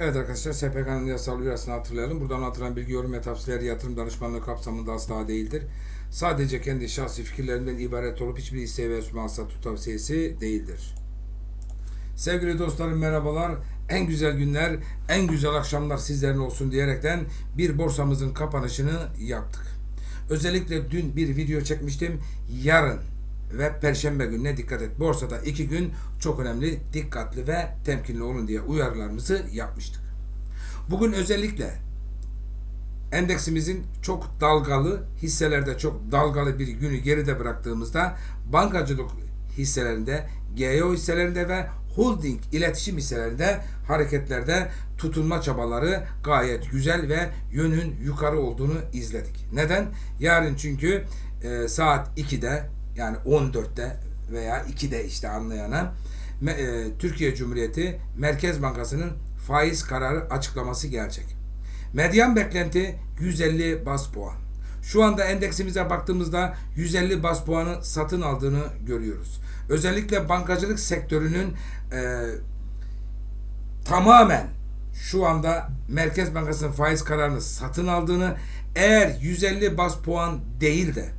Evet arkadaşlar SPK'nın yasal üyesini hatırlayalım. Buradan atılan bilgi yorum ve tavsiyeleri yatırım danışmanlığı kapsamında asla değildir. Sadece kendi şahsi fikirlerinden ibaret olup hiçbir isteği ve maksat tavsiyesi değildir. Sevgili dostlarım merhabalar. En güzel günler, en güzel akşamlar sizlerin olsun diyerekten bir borsamızın kapanışını yaptık. Özellikle dün bir video çekmiştim. Yarın ve Perşembe gününe dikkat et. Borsada iki gün çok önemli, dikkatli ve temkinli olun diye uyarılarımızı yapmıştık. Bugün özellikle endeksimizin çok dalgalı, hisselerde çok dalgalı bir günü geride bıraktığımızda bankacılık hisselerinde, GEO hisselerinde ve holding iletişim hisselerinde hareketlerde tutunma çabaları gayet güzel ve yönün yukarı olduğunu izledik. Neden? Yarın çünkü e, saat 2'de yani 14'te veya 2'de işte anlayana e, Türkiye Cumhuriyeti Merkez Bankası'nın faiz kararı açıklaması gelecek. Medyan beklenti 150 bas puan. Şu anda endeksimize baktığımızda 150 bas puanı satın aldığını görüyoruz. Özellikle bankacılık sektörünün e, tamamen şu anda Merkez Bankası'nın faiz kararını satın aldığını eğer 150 bas puan değil de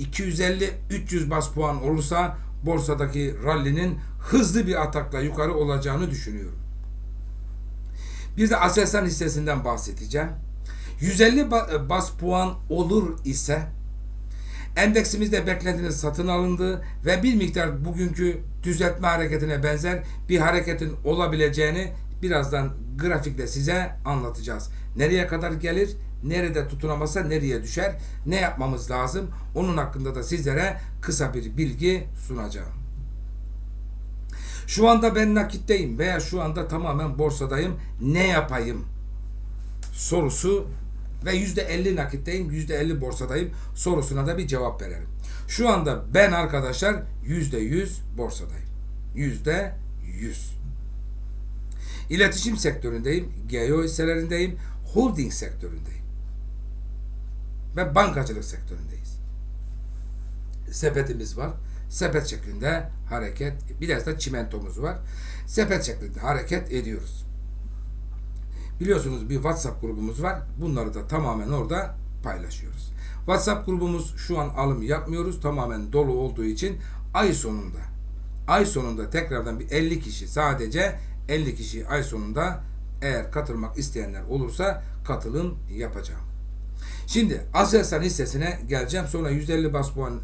250-300 bas puan olursa borsadaki rallinin hızlı bir atakla yukarı olacağını düşünüyorum. Bir de Aselsan hissesinden bahsedeceğim. 150 ba- bas puan olur ise endeksimizde beklentinin satın alındığı ve bir miktar bugünkü düzeltme hareketine benzer bir hareketin olabileceğini birazdan grafikle size anlatacağız. Nereye kadar gelir, nerede tutunamazsa nereye düşer, ne yapmamız lazım onun hakkında da sizlere kısa bir bilgi sunacağım. Şu anda ben nakitteyim veya şu anda tamamen borsadayım. Ne yapayım? Sorusu ve yüzde elli nakitteyim, yüzde elli borsadayım sorusuna da bir cevap verelim. Şu anda ben arkadaşlar yüzde yüz borsadayım. Yüzde yüz. İletişim sektöründeyim, GEO hisselerindeyim, holding sektöründeyim. Ve bankacılık sektöründeyiz. Sepetimiz var. Sepet şeklinde hareket, biraz da çimentomuz var. Sepet şeklinde hareket ediyoruz. Biliyorsunuz bir WhatsApp grubumuz var. Bunları da tamamen orada paylaşıyoruz. WhatsApp grubumuz şu an alım yapmıyoruz. Tamamen dolu olduğu için ay sonunda ay sonunda tekrardan bir 50 kişi sadece 50 kişi ay sonunda eğer katılmak isteyenler olursa katılım yapacağım. Şimdi Aselsan hissesine geleceğim. Sonra 150 bas puan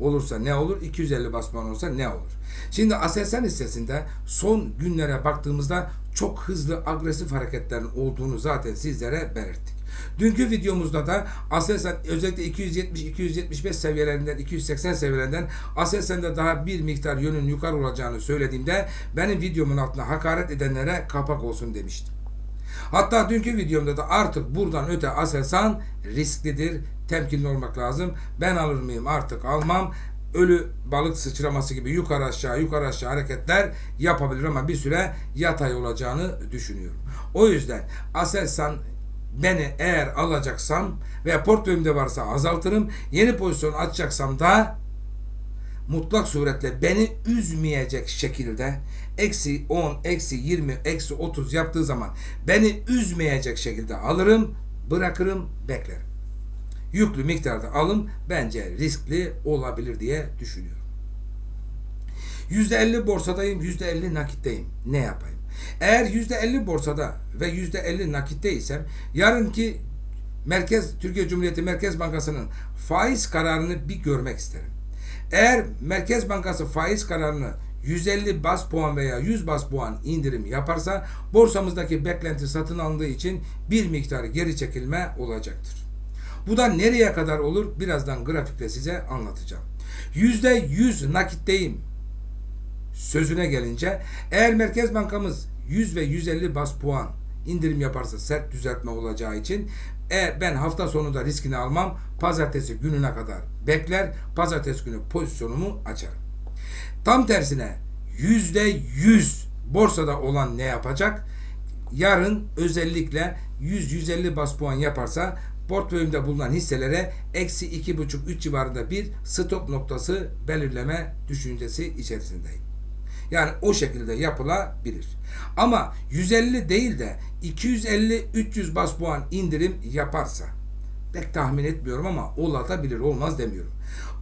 olursa ne olur? 250 bas puan olursa ne olur? Şimdi Aselsan hissesinde son günlere baktığımızda çok hızlı agresif hareketlerin olduğunu zaten sizlere belirttik. Dünkü videomuzda da Aselsan özellikle 270-275 seviyelerinden 280 seviyelerinden Aselsan'da daha bir miktar yönün yukarı olacağını söylediğimde benim videomun altına hakaret edenlere kapak olsun demiştim. Hatta dünkü videomda da artık buradan öte Aselsan risklidir. Temkinli olmak lazım. Ben alır mıyım? Artık almam. Ölü balık sıçraması gibi yukarı aşağı yukarı aşağı hareketler yapabilir ama bir süre yatay olacağını düşünüyorum. O yüzden Aselsan beni eğer alacaksam veya portföyümde varsa azaltırım. Yeni pozisyon açacaksam da mutlak suretle beni üzmeyecek şekilde eksi 10, eksi 20, eksi 30 yaptığı zaman beni üzmeyecek şekilde alırım, bırakırım, beklerim. Yüklü miktarda alım bence riskli olabilir diye düşünüyorum. %50 borsadayım, %50 nakitteyim. Ne yapayım? Eğer %50 borsada ve %50 nakitteysem yarınki Merkez Türkiye Cumhuriyeti Merkez Bankası'nın faiz kararını bir görmek isterim. Eğer Merkez Bankası faiz kararını 150 bas puan veya 100 bas puan indirim yaparsa borsamızdaki beklenti satın alındığı için bir miktar geri çekilme olacaktır. Bu da nereye kadar olur? Birazdan grafikle size anlatacağım. %100 nakitteyim sözüne gelince eğer Merkez Bankamız 100 ve 150 bas puan indirim yaparsa sert düzeltme olacağı için e, ben hafta sonunda riskini almam. Pazartesi gününe kadar bekler. Pazartesi günü pozisyonumu açarım. Tam tersine yüzde yüz borsada olan ne yapacak? Yarın özellikle 100-150 bas puan yaparsa portföyümde bulunan hisselere eksi 2,5-3 civarında bir stop noktası belirleme düşüncesi içerisindeyim. Yani o şekilde yapılabilir. Ama 150 değil de 250-300 bas puan indirim yaparsa pek tahmin etmiyorum ama olabilir olmaz demiyorum.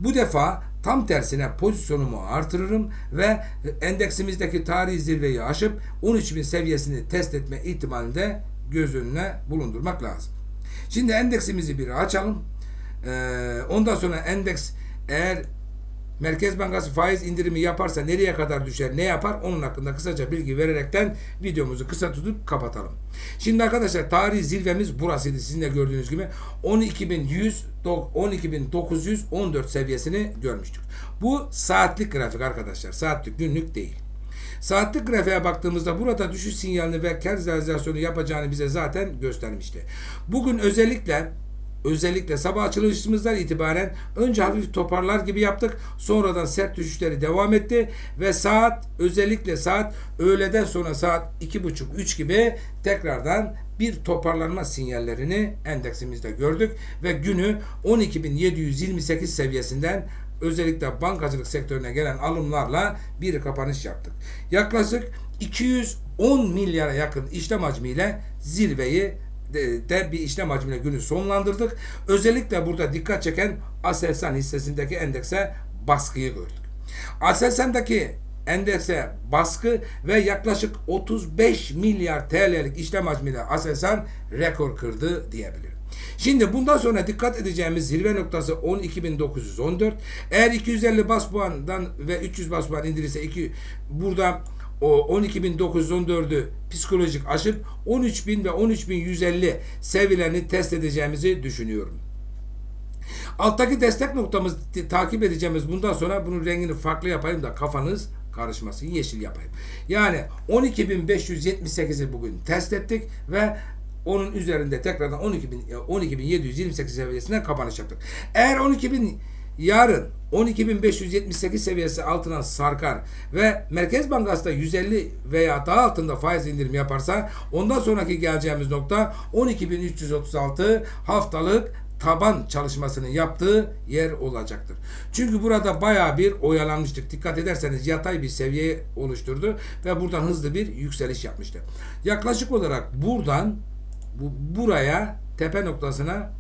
Bu defa tam tersine pozisyonumu artırırım ve endeksimizdeki tarihi zirveyi aşıp 13.000 seviyesini test etme ihtimalini de göz önüne bulundurmak lazım. Şimdi endeksimizi bir açalım. Ee, ondan sonra endeks eğer Merkez Bankası faiz indirimi yaparsa nereye kadar düşer, ne yapar onun hakkında kısaca bilgi vererekten videomuzu kısa tutup kapatalım. Şimdi arkadaşlar tarihi zirvemiz burasıydı sizin de gördüğünüz gibi 12.100 12.914 seviyesini görmüştük. Bu saatlik grafik arkadaşlar. Saatlik günlük değil. Saatlik grafiğe baktığımızda burada düşüş sinyalini ve kar realizasyonu yapacağını bize zaten göstermişti. Bugün özellikle özellikle sabah açılışımızdan itibaren önce hafif toparlar gibi yaptık. Sonradan sert düşüşleri devam etti ve saat özellikle saat öğleden sonra saat 2.30-3 gibi tekrardan bir toparlanma sinyallerini endeksimizde gördük ve günü 12.728 seviyesinden özellikle bankacılık sektörüne gelen alımlarla bir kapanış yaptık. Yaklaşık 210 milyara yakın işlem hacmiyle zirveyi de, bir işlem hacmiyle günü sonlandırdık. Özellikle burada dikkat çeken Aselsan hissesindeki endekse baskıyı gördük. Aselsan'daki endekse baskı ve yaklaşık 35 milyar TL'lik işlem hacmiyle Aselsan rekor kırdı diyebilirim. Şimdi bundan sonra dikkat edeceğimiz zirve noktası 12.914. Eğer 250 bas puandan ve 300 bas puan indirirse iki, burada o 12.914'ü psikolojik aşıp 13.000 ve 13.150 seviyelerini test edeceğimizi düşünüyorum. Alttaki destek noktamız takip edeceğimiz bundan sonra bunun rengini farklı yapayım da kafanız karışmasın. Yeşil yapayım. Yani 12.578'i bugün test ettik ve onun üzerinde tekrardan 12.000 12.728 seviyesine kapanış yaptık. Eğer 12.000 yarın 12.578 seviyesi altına sarkar ve Merkez Bankası da 150 veya daha altında faiz indirim yaparsa ondan sonraki geleceğimiz nokta 12.336 haftalık taban çalışmasının yaptığı yer olacaktır. Çünkü burada baya bir oyalanmıştık. Dikkat ederseniz yatay bir seviye oluşturdu ve buradan hızlı bir yükseliş yapmıştı. Yaklaşık olarak buradan bu buraya tepe noktasına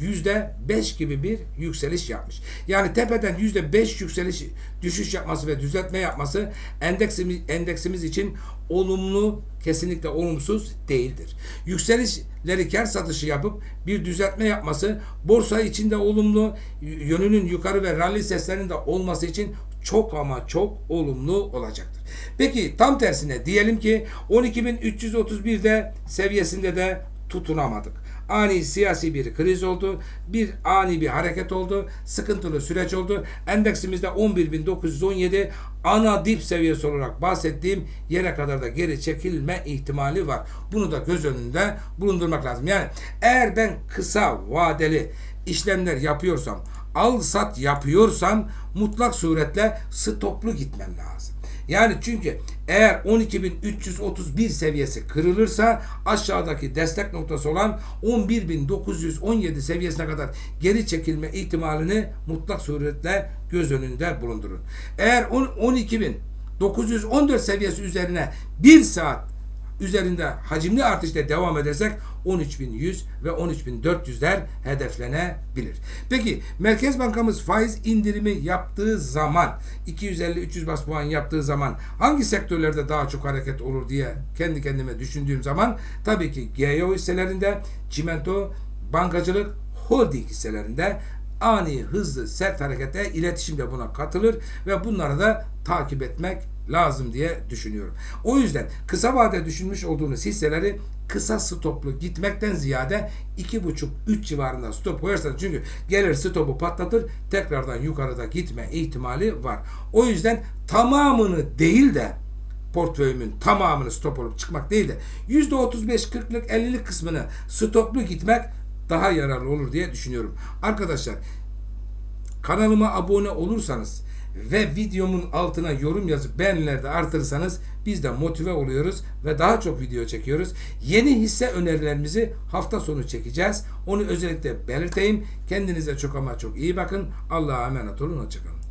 yüzde beş gibi bir yükseliş yapmış. Yani tepeden yüzde beş yükseliş düşüş yapması ve düzeltme yapması endeksimiz, endeksimiz için olumlu kesinlikle olumsuz değildir. Yükselişleri kar satışı yapıp bir düzeltme yapması borsa içinde olumlu yönünün yukarı ve rally seslerinin de olması için çok ama çok olumlu olacaktır. Peki tam tersine diyelim ki 12.331'de seviyesinde de tutunamadık. Ani siyasi bir kriz oldu. Bir ani bir hareket oldu. Sıkıntılı süreç oldu. Endeksimizde 11.917 ana dip seviyesi olarak bahsettiğim yere kadar da geri çekilme ihtimali var. Bunu da göz önünde bulundurmak lazım. Yani eğer ben kısa vadeli işlemler yapıyorsam, al sat yapıyorsam mutlak suretle stoplu gitmem lazım. Yani çünkü eğer 12.331 seviyesi kırılırsa aşağıdaki destek noktası olan 11.917 seviyesine kadar geri çekilme ihtimalini mutlak suretle göz önünde bulundurun. Eğer 12.914 seviyesi üzerine 1 saat üzerinde hacimli artışla devam edersek 13.100 ve 13.400'ler hedeflenebilir. Peki Merkez Bankamız faiz indirimi yaptığı zaman 250-300 bas puan yaptığı zaman hangi sektörlerde daha çok hareket olur diye kendi kendime düşündüğüm zaman tabii ki GEO hisselerinde, çimento, bankacılık, holding hisselerinde ani, hızlı, sert harekete iletişimde buna katılır ve bunları da takip etmek lazım diye düşünüyorum. O yüzden kısa vade düşünmüş olduğunuz hisseleri kısa stoplu gitmekten ziyade 2,5-3 civarında stop koyarsanız çünkü gelir stopu patlatır tekrardan yukarıda gitme ihtimali var. O yüzden tamamını değil de portföyümün tamamını stop olup çıkmak değil de %35-40'lık 50'lik kısmını stoplu gitmek daha yararlı olur diye düşünüyorum. Arkadaşlar kanalıma abone olursanız ve videomun altına yorum yazıp beğenilerde artırırsanız biz de motive oluyoruz ve daha çok video çekiyoruz. Yeni hisse önerilerimizi hafta sonu çekeceğiz. Onu özellikle belirteyim. Kendinize çok ama çok iyi bakın. Allah'a emanet olun. Hoşçakalın.